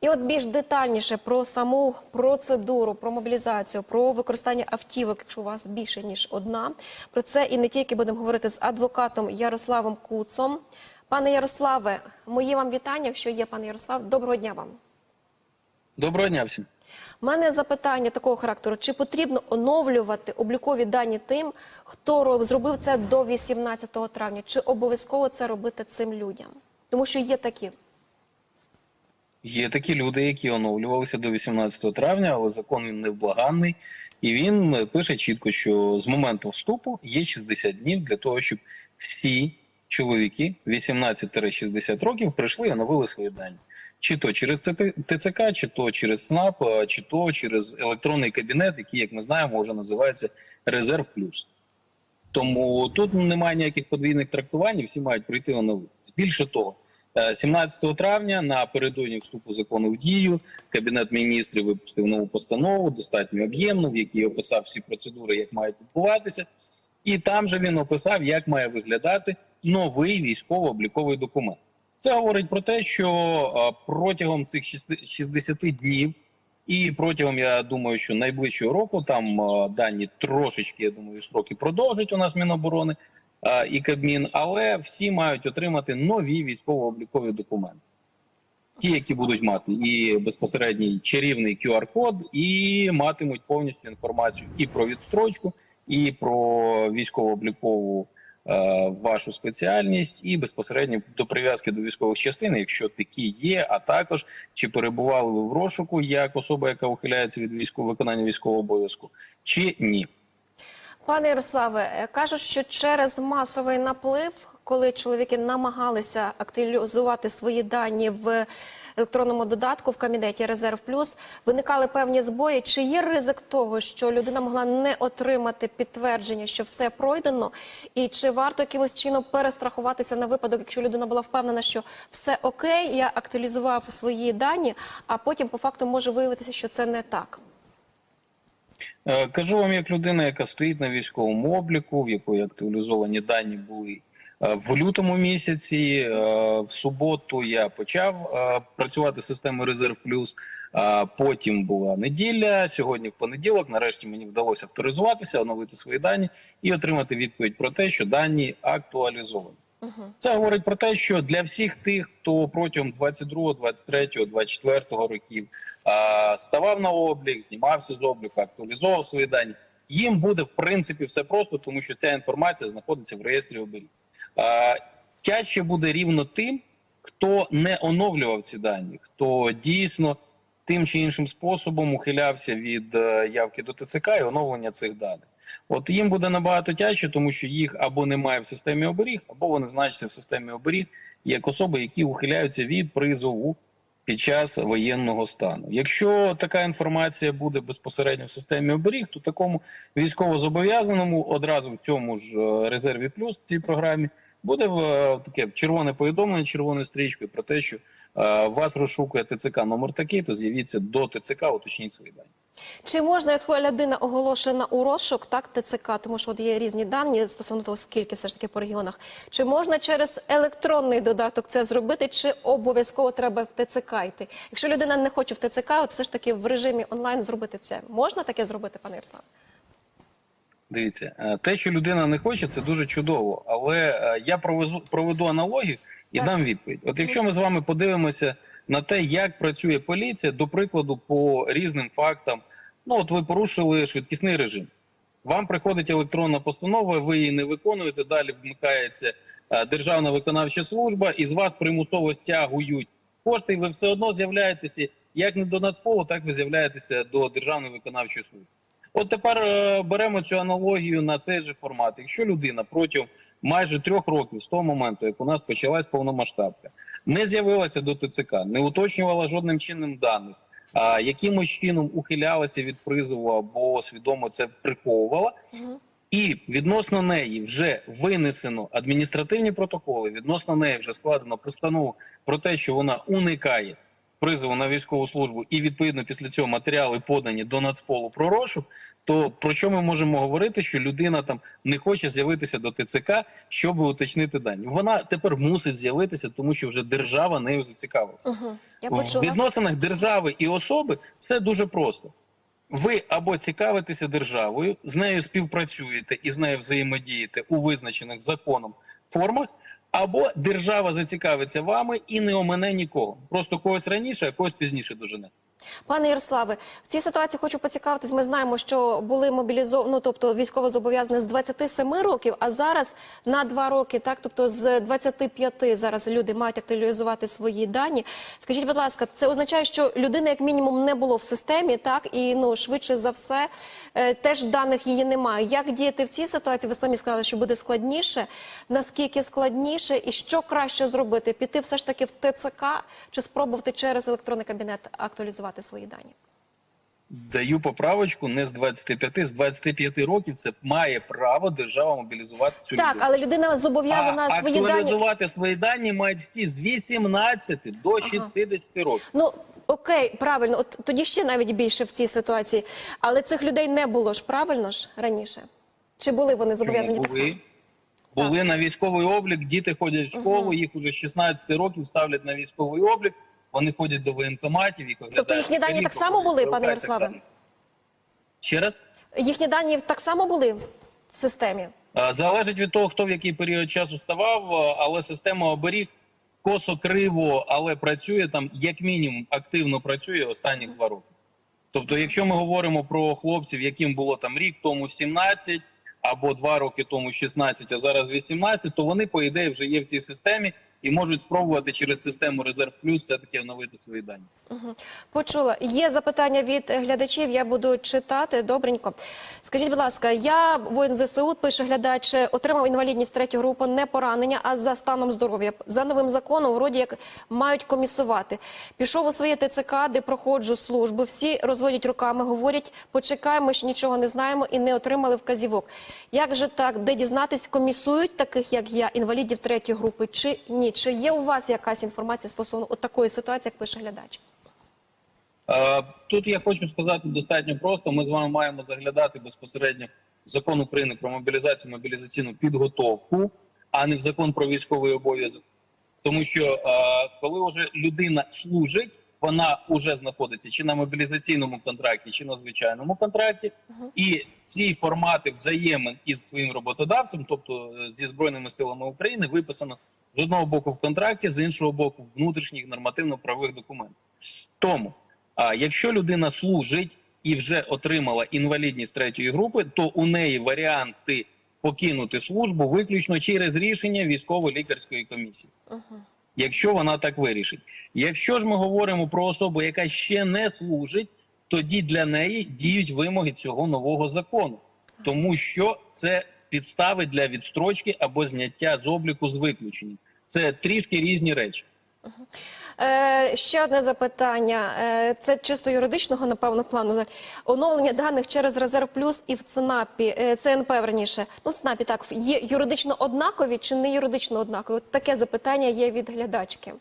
І от більш детальніше про саму процедуру, про мобілізацію, про використання автівок, якщо у вас більше ніж одна. Про це і не тільки будемо говорити з адвокатом Ярославом Куцом. Пане Ярославе, мої вам вітання, якщо є пане Ярослав. Доброго дня вам. Доброго дня всім. У мене запитання такого характеру: чи потрібно оновлювати облікові дані тим, хто роб- зробив це до 18 травня? Чи обов'язково це робити цим людям? Тому що є такі. Є такі люди, які оновлювалися до 18 травня, але закон він невблаганний, і він е, пише чітко, що з моменту вступу є 60 днів для того, щоб всі чоловіки 18-60 років прийшли і оновили свої дані. Чи то через ТЦК, чи то через СНАП, чи то через електронний кабінет, який, як ми знаємо, вже називається Резерв Плюс. Тому тут немає ніяких подвійних трактувань, всі мають прийти оновитися. Більше того, 17 травня напередодні вступу закону в дію Кабінет міністрів випустив нову постанову, достатньо об'ємну, в якій описав всі процедури, як мають відбуватися, і там же він описав, як має виглядати новий військово-обліковий документ. Це говорить про те, що е, протягом цих 60 днів і протягом, я думаю, що найближчого року там е, дані трошечки, я думаю, строки продовжить у нас Міноборони е, і Кабмін, але всі мають отримати нові військово-облікові документи. Ті, які будуть мати і безпосередній чарівний QR-код, і матимуть повністю інформацію і про відстрочку, і про військово-облікову е, вашу спеціальність, і безпосередньо до прив'язки до військових частин, якщо такі є, а також чи перебували ви в розшуку як особа, яка ухиляється від військового виконання військового обов'язку, чи ні. Пане Ярославе, е, кажуть, що через масовий наплив, коли чоловіки намагалися актуалізувати свої дані в електронному додатку в кабінеті Резерв Плюс, виникали певні збої. Чи є ризик того, що людина могла не отримати підтвердження, що все пройдено, і чи варто якимось чином перестрахуватися на випадок, якщо людина була впевнена, що все окей, я актуалізував свої дані, а потім по факту може виявитися, що це не так. Е, Кажу вам, як людина, яка стоїть на військовому обліку, в якої актуалізовані дані були е, в лютому місяці. Е, В суботу я почав працювати системою Резерв Плюс. Потім була неділя. Сьогодні в понеділок. Нарешті мені вдалося авторизуватися, оновити свої дані і отримати відповідь про те, що дані актуалізовані. Це говорить про те, що для всіх тих, хто протягом 22, 23, 24 років а, ставав на облік, знімався з обліку, актуалізовував свої дані, їм буде в принципі все просто, тому що ця інформація знаходиться в реєстрі оберіг. Тяжче буде рівно тим, хто не оновлював ці дані, хто дійсно тим чи іншим способом ухилявся від е, явки до ТЦК і оновлення цих даних. От їм буде набагато тяжче, тому що їх або немає в системі оберіг, або вони значаться в системі оберіг як особи, які ухиляються від призову під час воєнного стану. Якщо така інформація буде безпосередньо в системі оберіг, то такому військовозобов'язаному одразу в цьому ж е, резерві плюс в цій програмі буде в е, таке червоне повідомлення червоною стрічкою про те, що е, вас розшукує ТЦК номер такий, то з'явіться до ТЦК, уточніть свої дані. Чи можна, якщо людина оголошена у розшук, так ТЦК, тому що от є різні дані стосовно того, скільки все ж таки по регіонах. Чи можна через електронний додаток це зробити, чи обов'язково треба в ТЦК йти? Якщо людина не хоче в ТЦК, от все ж таки в режимі онлайн зробити це. Можна таке зробити, пане Ярослав? Дивіться, е, те, що людина не хоче, це дуже чудово. Але е, я провезу проведу аналогію і Так. дам відповідь. От якщо ми з вами подивимося на те, як працює поліція, до прикладу, по різним фактам, ну от ви порушили швидкісний режим. Вам приходить електронна постанова, ви її не виконуєте. Далі вмикається е, державна виконавча служба, і з вас примусово стягують кошти, ви все одно з'являєтеся як не до Нацполу, так ви з'являєтеся до державної виконавчої служби. От тепер е, беремо цю аналогію на цей же формат. Якщо людина протягом майже трьох років з того моменту, як у нас почалась повномасштабка, не з'явилася до ТЦК, не уточнювала жодним чином даних, а якимось чином ухилялася від призову або свідомо це приховувала, і відносно неї вже винесено адміністративні протоколи, відносно неї вже складено постанову про те, що вона уникає призову на військову службу, і відповідно після цього матеріали подані до Нацполу про розшук, то про що ми можемо говорити, що людина там не хоче з'явитися до ТЦК, щоб уточнити дані? Вона тепер мусить з'явитися, тому що вже держава нею зацікавилася. Угу. Я В відносинах держави і особи все дуже просто. Ви або цікавитеся державою, з нею співпрацюєте і з нею взаємодієте у визначених законом формах, або держава зацікавиться вами і не омине нікого. Просто когось раніше, а когось пізніше дожене. Пане Ярославе, в цій ситуації хочу поцікавитись. Ми знаємо, що були мобілізовані, ну, тобто військово зобов'язані з 27 років, а зараз на 2 роки, так тобто з 25 зараз люди мають актуалізувати свої дані. Скажіть, будь ласка, це означає, що людини як мінімум не було в системі, так і ну швидше за все е, теж даних її немає. Як діяти в цій ситуації? Ви самі сказали, що буде складніше. Наскільки складніше, і що краще зробити? Піти все ж таки в ТЦК чи спробувати через електронний кабінет актуалізувати свої дані? Даю поправочку не з 25, з 25 років це має право держава мобілізувати цю Так, людину. але людина зобов'язана а свої дані. актуалізувати свої дані мають всі з 18 до 60 років. Ну окей, правильно, от тоді ще навіть більше в цій ситуації. Але цих людей не було ж правильно ж раніше? Чи були вони зобов'язані так само? були? Були на військовий облік, діти ходять в школу, їх уже з 16 років ставлять на військовий облік, вони ходять до воєнкоматів, оглядають. Тобто їхні дані так само були, пане Ярославе? Ще раз? Їхні дані так само були в системі. Залежить від того, хто в який період часу ставав, але система оберіг косо криво, але працює там, як мінімум, активно працює останні два роки. Тобто, якщо ми говоримо про хлопців, яким було там рік тому 17 або два роки тому 16, а зараз 18, то вони, по ідеї, вже є в цій системі і можуть спробувати через систему Резерв Плюс все-таки оновити свої дані. Почула. Є запитання від глядачів. Я буду читати. Добренько. Скажіть, будь ласка, я воїн ЗСУ, пише глядач, отримав інвалідність третьої групи, не поранення, а за станом здоров'я. За новим законом, вроді як мають комісувати. Пішов у своє ТЦК, де проходжу службу. Всі розводять руками, говорять, почекаємо, ще нічого не знаємо і не отримали вказівок. Як же так, де дізнатись, комісують таких, як я, інвалідів третьої групи, чи ні? Чи є у вас якась інформація стосовно от такої ситуації, як пише глядач? Е, Тут я хочу сказати достатньо просто. Ми з вами маємо заглядати безпосередньо в закон України про мобілізацію, мобілізаційну підготовку, а не в закон про військовий обов'язок. Тому що е, коли вже людина служить, вона вже знаходиться чи на мобілізаційному контракті, чи на звичайному контракті, і ці формати взаємин із своїм роботодавцем, тобто е, зі збройними силами України, виписано з одного боку в контракті, з іншого боку, в внутрішніх нормативно-правових документах. Тому, а якщо людина служить і вже отримала інвалідність третьої групи, то у неї варіанти покинути службу виключно через рішення військово-лікарської комісії. Якщо вона так вирішить. Якщо ж ми говоримо про особу, яка ще не служить, тоді для неї діють вимоги цього нового закону, тому що це підстави для відстрочки або зняття з обліку з виключенням. Це трішки різні речі. Е, ще одне запитання. Е, це чисто юридичного, напевно, плану. Оновлення даних через Резерв Плюс і в ЦНАПі, е, ЦНП, верніше. Ну, в ЦНАПі так, є юридично однакові чи не юридично однакові? От таке запитання є від глядачки.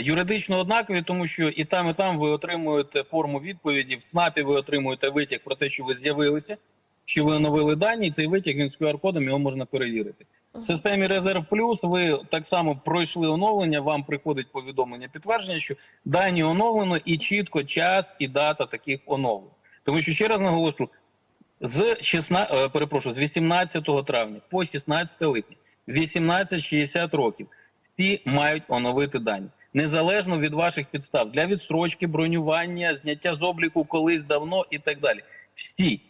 Юридично однакові, тому що і там, і там ви отримуєте форму відповіді. В СНАПі ви отримуєте витяг про те, що ви з'явилися, що ви оновили дані, і цей витяг він з QR-кодом його можна перевірити. В системі Резерв Плюс ви так само пройшли оновлення. Вам приходить повідомлення підтвердження, що дані оновлено, і чітко час і дата таких оновлень. Тому що ще раз наголошу, з 16, е, перепрошую, з 18 травня по 16 липня, 18-60 років, всі мають оновити дані. Незалежно від ваших підстав для відстрочки, бронювання, зняття з обліку колись давно і так далі. Всі.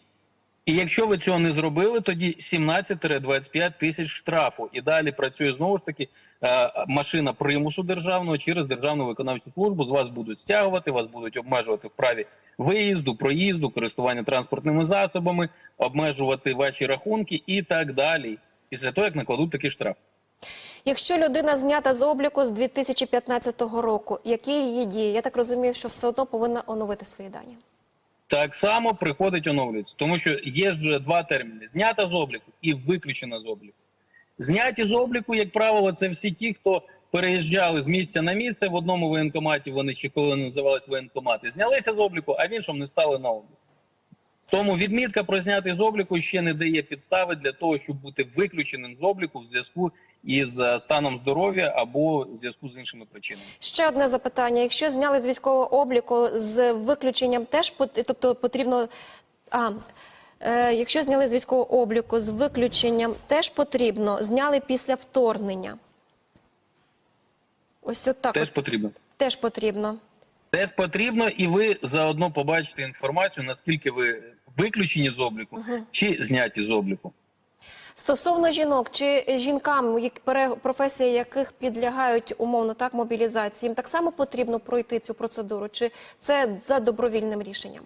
І якщо ви цього не зробили, тоді 17-25 тисяч штрафу. І далі працює знову ж таки е, машина примусу державного через державну виконавчу службу. З вас будуть стягувати, вас будуть обмежувати в праві виїзду, проїзду, користування транспортними засобами, обмежувати ваші рахунки і так далі. Після того, як накладуть такий штраф. Якщо людина знята з обліку з 2015 року, які її дії? Я так розумію, що все одно повинна оновити свої дані. Так само приходить оновлюється, тому що є ж два терміни: знята з обліку і виключена з обліку. Зняті з обліку, як правило, це всі ті, хто переїжджали з місця на місце в одному воєнкоматі, вони ще коли називались воєнкомати, знялися з обліку, а в іншому не стали на обліку. Тому відмітка про зняти з обліку ще не дає підстави для того, щоб бути виключеним з обліку в зв'язку із е, станом здоров'я або в зв'язку з іншими причинами. Ще одне запитання: якщо зняли з військового обліку з виключенням, теж тобто потрібно. А, е, якщо зняли з військового обліку з виключенням, теж потрібно зняли після вторгнення. Ось от так Теж от, потрібно. теж потрібно. Теж потрібно, і ви заодно побачите інформацію, наскільки ви виключені з обліку чи зняті з обліку. Стосовно жінок чи жінкам, професії яких підлягають умовно так мобілізації, їм так само потрібно пройти цю процедуру, чи це за добровільним рішенням?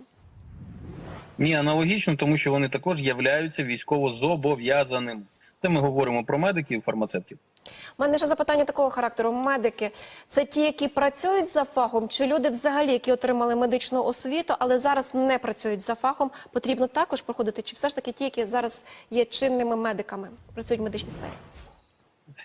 Ні, аналогічно, тому що вони також являються військово зобов'язаним. Це ми говоримо про медиків і фармацевтів. У мене ще запитання такого характеру. Медики це ті, які працюють за фахом, чи люди взагалі, які отримали медичну освіту, але зараз не працюють за фахом, потрібно також проходити? Чи все ж таки ті, які зараз є чинними медиками, працюють в медичній сфері?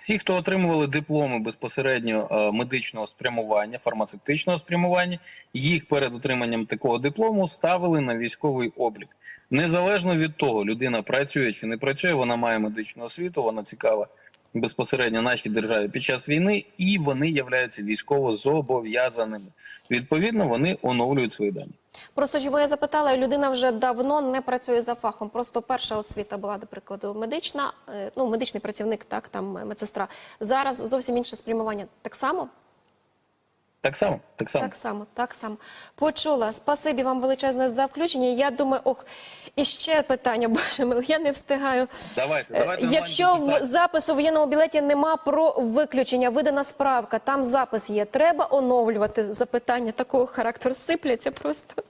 Ті, хто отримували дипломи безпосередньо е, медичного спрямування, фармацевтичного спрямування, їх перед отриманням такого диплому ставили на військовий облік. Незалежно від того, людина працює чи не працює, вона має медичну освіту, вона цікава безпосередньо нашій державі під час війни, і вони являються військово зобов'язаними. Відповідно, вони оновлюють свої дані. Просто чому я запитала, людина вже давно не працює за фахом. Просто перша освіта була, до прикладу, медична, е, ну медичний працівник, так там медсестра. Зараз зовсім інше спрямування. Так само? Так само, так само. Так само, так само. Почула. Спасибі вам величезне за включення. Я думаю, ох, і ще питання, боже милий, я не встигаю. Давайте, Е, давайте Якщо в запису в воєнному білеті нема про виключення, видана справка, там запис є. Треба оновлювати запитання такого характеру. Сипляться просто.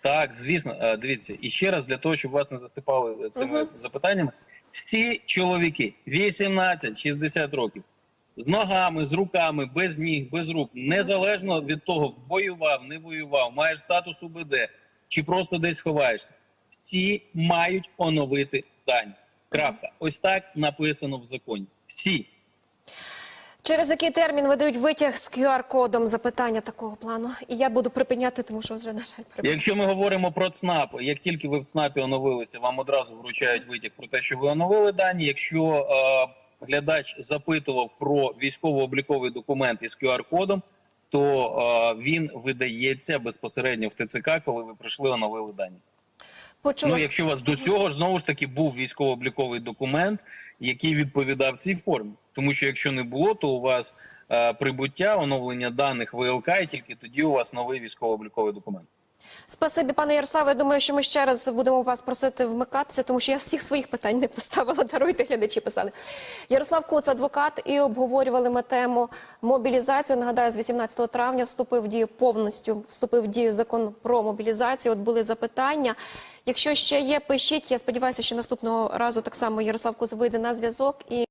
Так, звісно, Е, дивіться, і ще раз для того, щоб вас не засипали цими запитаннями. Всі чоловіки 18-60 років з ногами, з руками, без ніг, без рук, незалежно від того, воював, не воював, маєш статус УБД чи просто десь ховаєшся. Всі мають оновити дані. Крапка. Ось так написано в законі. Всі. Через який термін видають витяг з QR-кодом запитання такого плану? І я буду припиняти, тому що вже, на жаль, припиняю. Якщо ми говоримо про ЦНАП, як тільки ви в ЦНАПі оновилися, вам одразу вручають витяг про те, що ви оновили дані. Якщо е, глядач запитував про військово-обліковий документ із QR-кодом, то е, він видається безпосередньо в ТЦК, коли ви прийшли, оновили дані. Почула. Ну, якщо у вас до цього ж знову ж таки був військово-обліковий документ, який відповідав цій формі. Тому що якщо не було, то у вас е, прибуття, оновлення даних ВЛК, і тільки тоді у вас новий військово-обліковий документ. Спасибі, пане Ярославе. Я думаю, що ми ще раз будемо вас просити вмикатися, тому що я всіх своїх питань не поставила. Даруйте, глядачі писали. Ярослав Куц, адвокат, і обговорювали ми тему мобілізацію. Нагадаю, з 18 травня вступив в дію повністю вступив в дію закон про мобілізацію. От були запитання. Якщо ще є, пишіть. Я сподіваюся, що наступного разу так само Ярослав Куц вийде на зв'язок і.